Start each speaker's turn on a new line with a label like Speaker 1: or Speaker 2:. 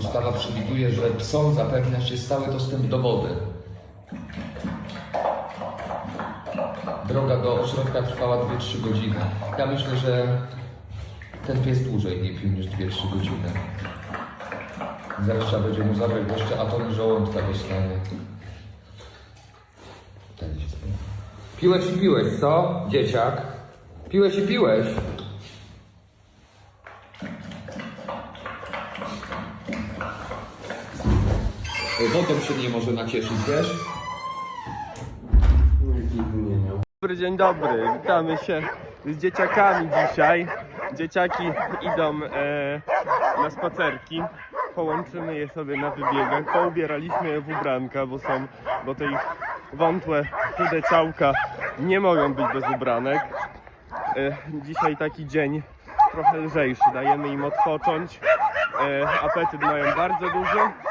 Speaker 1: Ustawa przewiduje, że psom zapewnia się stały dostęp do wody. Droga do ośrodka trwała 2-3 godziny. Ja myślę, że ten pies dłużej nie pił niż 2-3 godziny. Zaraz trzeba będzie mu zabrać, bo jeszcze atony żołądka dostanie. Piłeś i piłeś, co? Dzieciak. Piłeś i piłeś. Wodą się nie może nacieszyć, wiesz?
Speaker 2: Dobry dzień dobry, witamy się z dzieciakami dzisiaj. Dzieciaki idą e, na spacerki. Połączymy je sobie na wybiegach. Poubieraliśmy je w ubranka, bo są, bo te ich wątłe, chude ciałka nie mogą być bez ubranek. E, dzisiaj taki dzień trochę lżejszy, dajemy im odpocząć. E, apetyt mają bardzo duży.